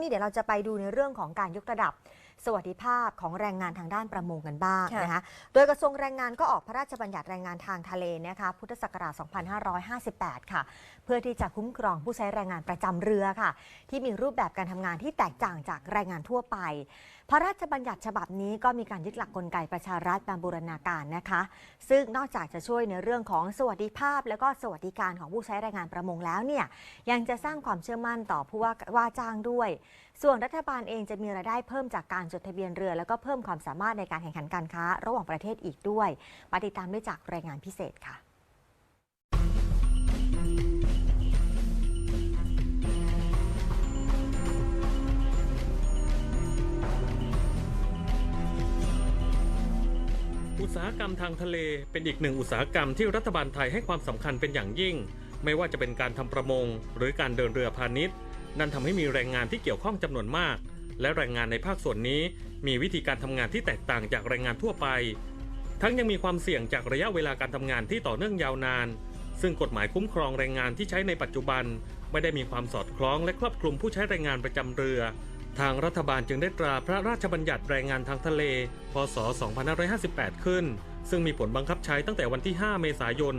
นี่เดี๋ยวเราจะไปดูในเรื่องของการยกระดับ สวัสดิภาพของแรงงานทางด้านประมงกันบ้างค่ะ นะคะโดยกระทรวงแรงงานก็ออกพระราชบัญญัติแรงงานทางทะเลนะคะพุทธศักราช 2558 ค่ะ เพื่อที่จะคุ้มครองผู้ใช้แรงงานประจำเรือค่ะ ที่มีรูปแบบการทำงานที่แตกต่างจากแรงงานทั่วไป พระราชบัญญัติฉบับนี้ก็มีการยึดหลักกลไกประชารัฐมาบูรณาการนะคะ ซึ่งนอกจากจะช่วยในเรื่องของสวัสดิภาพ และก็สวัสดิการของผู้ใช้แรงงานประมงแล้วเนี่ยยังจะสร้างความเชื่อมั่นต่อผู้ว่าว่าจ้างด้วย ส่วนรัฐบาลเองจะมีรายได้เพิ่มจากการจดทะเบียนเรือ แล้วก็เพิ่มความสามารถในการแข่งขันการค้า ระหว่างประเทศอีกด้วยมาติดตามได้จากรายงานพิเศษค่ะ ตสาหกรรมทางทะเลเป็นอีกหนึ่งอุตสาหกรรมที่รัฐบาลไทยให้ความสำคัญเป็นอย่างยิ่ง ไม่ว่าจะเป็นการทำประมง หรือการเดินเรือพาณิชย์ นั่นทำให้มีแรงงานที่เกี่ยวข้องจำนวนมาก และแรงงานในภาคส่วนนี้ มีวิธีการทำงานที่แตกต่างจากแรงงานทั่วไป ทั้งยังมีความเสี่ยงจากระยะเวลาการทำงานที่ต่อเนื่องยาวนาน ซึ่งกฎหมายคุ้มครองแรงงานที่ใช้ในปัจจุบัน ไม่ได้มีความสอดคล้องและครอบคลุมผู้ใช้แรงงานประจำเรือ ทางรัฐบาลจึงได้ตราพระราชบัญญัติแรงงานทางทะเล พศ 2558 ขึ้น ซึ่งมีผลบังคับใช้ตั้งแต่วันที่ 5 เมษายน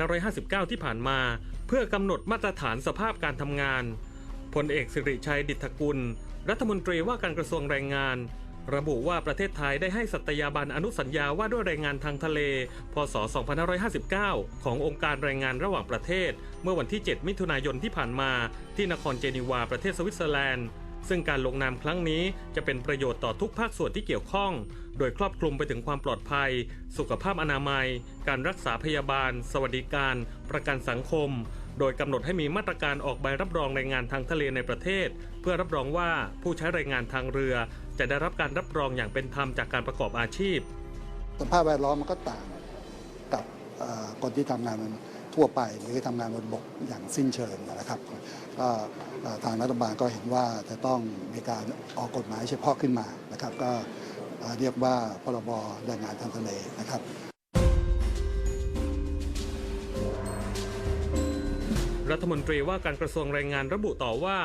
2559 ที่ผ่านมา เพื่อกำหนดมาตรฐานสภาพการทำงานพลเอกสิริชัยดิษฐกุล รัฐมนตรีว่าการกระทรวงแรงงาน ระบุว่าประเทศไทยได้ให้สัตยาบันอนุสัญญาว่าด้วยแรงงานทางทะเล พศ 2559 ขององค์การแรงงานระหว่างประเทศ เมื่อวันที่ 7 มิถุนายนที่ผ่านมา ที่นครเจนีวาประเทศสวิตเซอร์แลนด์ ซึ่งการลงนามครั้งนี้จะเป็นประโยชน์ต่อทุกภาคส่วนที่เกี่ยวข้อง โดยครอบคลุมไปถึงความปลอดภัย สุขภาพอนามัย การรักษาพยาบาล สวัสดิการ ประกันสังคม โดยกำหนดให้มีมาตรการออกใบรับรองแรงงานทางทะเลในประเทศ เพื่อรับรองว่าผู้ใช้แรงงานทางเรือ จะได้รับการรับรองอย่างเป็นธรรมจากการประกอบอาชีพ สภาพแวดล้อมมันก็ต่างกับคนที่ทำงานมัน ทั่วไปหรือทำงานบนบกอย่างสิ้นเชิงนะครับก็ทางรัฐบาลก็เห็นว่าจะต้องมีการออกกฎหมายเฉพาะขึ้นมานะครับ ก็เอ่อเรียกว่าพรบแรงงานทางทะเลนะครับรัฐมนตรีว่าการกระทรวงแรงงานระบุต่อว่า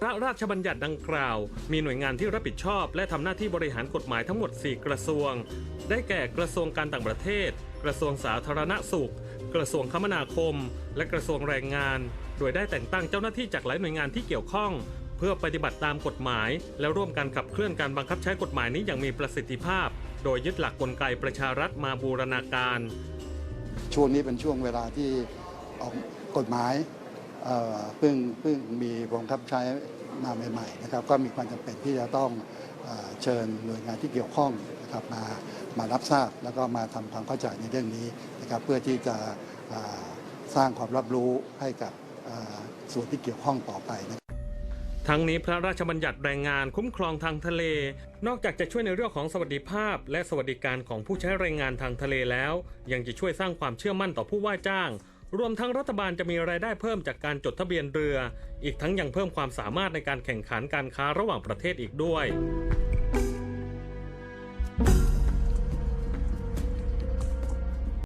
พระราชบัญญัติดังกล่าว มีหน่วยงานที่รับผิดชอบ และทำหน้าที่บริหารกฎหมายทั้งหมด 4 กระทรวง ได้แก่กระทรวงการต่างประเทศ กระทรวงสาธารณสุข กระทรวงคมนาคม และกระทรวงแรงงาน โดยได้แต่งตั้งเจ้าหน้าที่จากหลายหน่วยงานที่เกี่ยวข้อง เพื่อปฏิบัติตามกฎหมาย และร่วมกันขับเคลื่อนการบังคับใช้กฎหมายนี้อย่างมีประสิทธิภาพ โดยยึดหลักกลไกประชารัฐมาบูรณาการ ช่วงนี้เป็นช่วงเวลาที่ออกกฎหมาย เพิ่งเพิ่งมีบังคับใช้มาใหม่ๆนะครับก็มีความจำเป็นที่จะต้องเชิญหน่วยงานที่เกี่ยวข้องนะครับมามารับทราบแล้วก็มาทำความเข้าใจในเรื่องนี้นะครับเพื่อที่จะสร้างความรับรู้ให้กับส่วนที่เกี่ยวข้องต่อไปนะทั้งนี้พระราชบัญญัติแรงงานคุ้มครองทางทะเล นอกจากจะช่วยในเรื่องของสวัสดิภาพ และสวัสดิการของผู้ใช้แรงงานทางทะเลแล้ว ยังจะช่วยสร้างความเชื่อมั่นต่อผู้ว่าจ้าง รวมทั้งรัฐบาลจะมีรายได้เพิ่มจากการจดทะเบียนเรือ อีกทั้งยังเพิ่มความสามารถในการแข่งขันการค้าระหว่างประเทศอีกด้วย